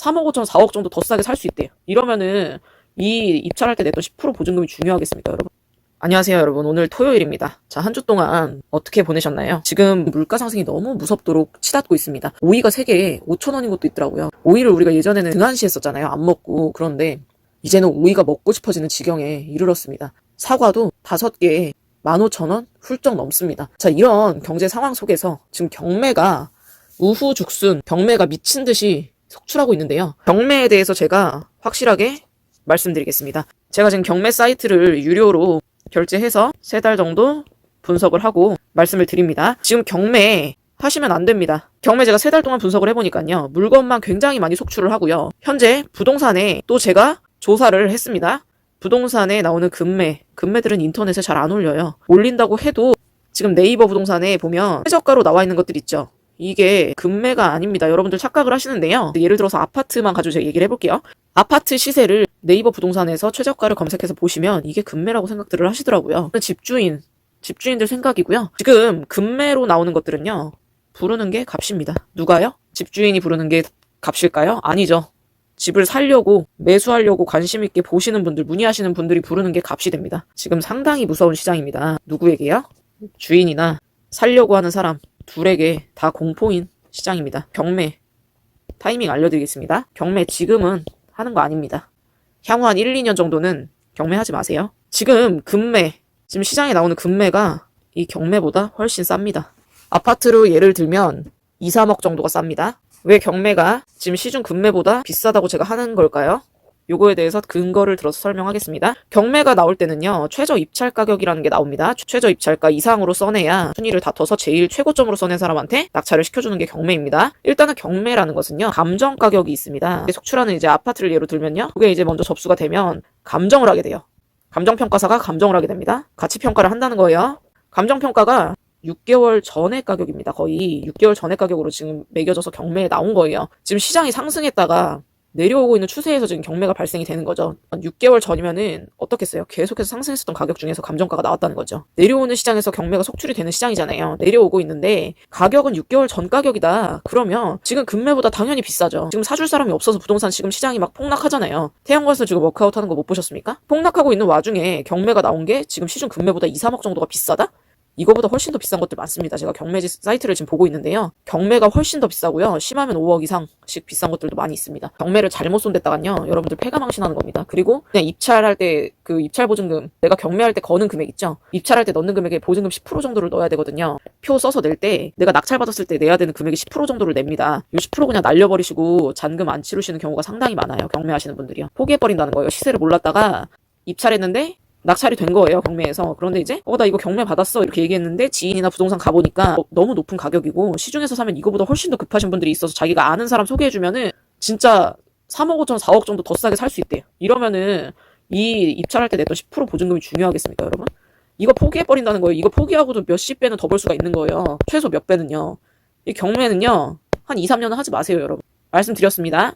3억 5천 4억 정도 더 싸게 살 수 있대요. 이러면은 이 입찰할 때 냈던 10% 보증금이 중요하겠습니까, 여러분? 안녕하세요, 여러분. 오늘 토요일입니다. 자, 한 주 동안 어떻게 보내셨나요? 지금 물가 상승이 너무 무섭도록 치닫고 있습니다. 오이가 3개에 5천원인 것도 있더라고요. 오이를 우리가 예전에는 등한시했었잖아요. 안 먹고. 그런데 이제는 오이가 먹고 싶어지는 지경에 이르렀습니다. 사과도 5개에 15,000원 훌쩍 넘습니다. 자, 이런 경제 상황 속에서 지금 경매가 우후죽순, 경매가 미친 듯이 속출하고 있는데요. 경매에 대해서 제가 확실하게 말씀드리겠습니다. 제가 지금 경매 사이트를 유료로 결제해서 세 달 정도 분석을 하고 말씀을 드립니다. 지금 경매 하시면 안 됩니다. 경매 제가 세 달 동안 분석을 해보니까요. 물건만 굉장히 많이 속출을 하고요. 현재 부동산에 또 제가 조사를 했습니다. 부동산에 나오는 금매, 금매들은 인터넷에 잘 안 올려요. 올린다고 해도 지금 네이버 부동산에 보면 최저가로 나와 있는 것들 있죠. 이게 금매가 아닙니다. 여러분들 착각을 하시는데요. 예를 들어서 아파트만 가지고 제가 얘기를 해볼게요. 아파트 시세를 네이버 부동산에서 최저가를 검색해서 보시면 이게 금매라고 생각들을 하시더라고요. 집주인, 집주인들 생각이고요. 지금 금매로 나오는 것들은요. 부르는 게 값입니다. 누가요? 집주인이 부르는 게 값일까요? 아니죠. 집을 살려고 매수하려고 관심 있게 보시는 분들, 문의하시는 분들이 부르는 게 값이 됩니다. 지금 상당히 무서운 시장입니다. 누구에게요? 주인이나 살려고 하는 사람 둘에게 다 공포인 시장입니다. 경매 타이밍 알려드리겠습니다. 경매 지금은 하는 거 아닙니다. 향후 한 1, 2년 정도는 경매하지 마세요. 지금 금매, 지금 시장에 나오는 금매가 이 경매보다 훨씬 쌉니다. 아파트로 예를 들면 2, 3억 정도가 쌉니다. 왜 경매가 지금 시중 금매보다 비싸다고 제가 하는 걸까요? 요거에 대해서 근거를 들어서 설명하겠습니다. 경매가 나올 때는요, 최저 입찰 가격이라는 게 나옵니다. 최저 입찰가 이상으로 써내야 순위를 다퉈서 제일 최고점으로 써낸 사람한테 낙찰을 시켜주는 게 경매입니다. 일단은 경매라는 것은요, 감정 가격이 있습니다. 속출하는 이제 아파트를 예로 들면요, 그게 이제 먼저 접수가 되면 감정을 하게 돼요. 감정평가사가 감정을 하게 됩니다. 가치평가를 한다는 거예요. 감정평가가 6개월 전의 가격입니다. 거의 6개월 전의 가격으로 지금 매겨져서 경매에 나온 거예요. 지금 시장이 상승했다가 내려오고 있는 추세에서 지금 경매가 발생이 되는 거죠. 6개월 전이면은 어떻겠어요? 계속해서 상승했었던 가격 중에서 감정가가 나왔다는 거죠. 내려오는 시장에서 경매가 속출이 되는 시장이잖아요. 내려오고 있는데 가격은 6개월 전 가격이다. 그러면 지금 금매보다 당연히 비싸죠. 지금 사줄 사람이 없어서 부동산 지금 시장이 막 폭락하잖아요. 태양광에서 지금 워크아웃 하는 거 못 보셨습니까? 폭락하고 있는 와중에 경매가 나온 게 지금 시중 금매보다 2, 3억 정도가 비싸다? 이거보다 훨씬 더 비싼 것들 많습니다. 제가 경매지 사이트를 지금 보고 있는데요. 경매가 훨씬 더 비싸고요. 심하면 5억 이상씩 비싼 것들도 많이 있습니다. 경매를 잘못 손댔다간요. 여러분들 폐가망신하는 겁니다. 그리고 그냥 입찰할 때 그 입찰 보증금 내가 경매할 때 거는 금액 있죠. 입찰할 때 넣는 금액에 보증금 10% 정도를 넣어야 되거든요. 표 써서 낼 때 내가 낙찰 받았을 때 내야 되는 금액이 10% 정도를 냅니다. 이 10% 그냥 날려버리시고 잔금 안 치르시는 경우가 상당히 많아요. 경매하시는 분들이요. 포기해버린다는 거예요. 시세를 몰랐다가 입찰했는데 낙찰이 된 거예요 경매에서. 그런데 이제 어 나 이거 경매 받았어 이렇게 얘기했는데 지인이나 부동산 가보니까 어, 너무 높은 가격이고 시중에서 사면 이거보다 훨씬 더 급하신 분들이 있어서 자기가 아는 사람 소개해주면은 진짜 3억 5천 4억 정도 더 싸게 살 수 있대요 이러면은 이 입찰할 때 냈던 10% 보증금이 중요하겠습니까 여러분? 이거 포기해버린다는 거예요. 이거 포기하고도 몇십 배는 더 벌 수가 있는 거예요. 최소 몇 배는요. 이 경매는요 한 2, 3년은 하지 마세요 여러분. 말씀드렸습니다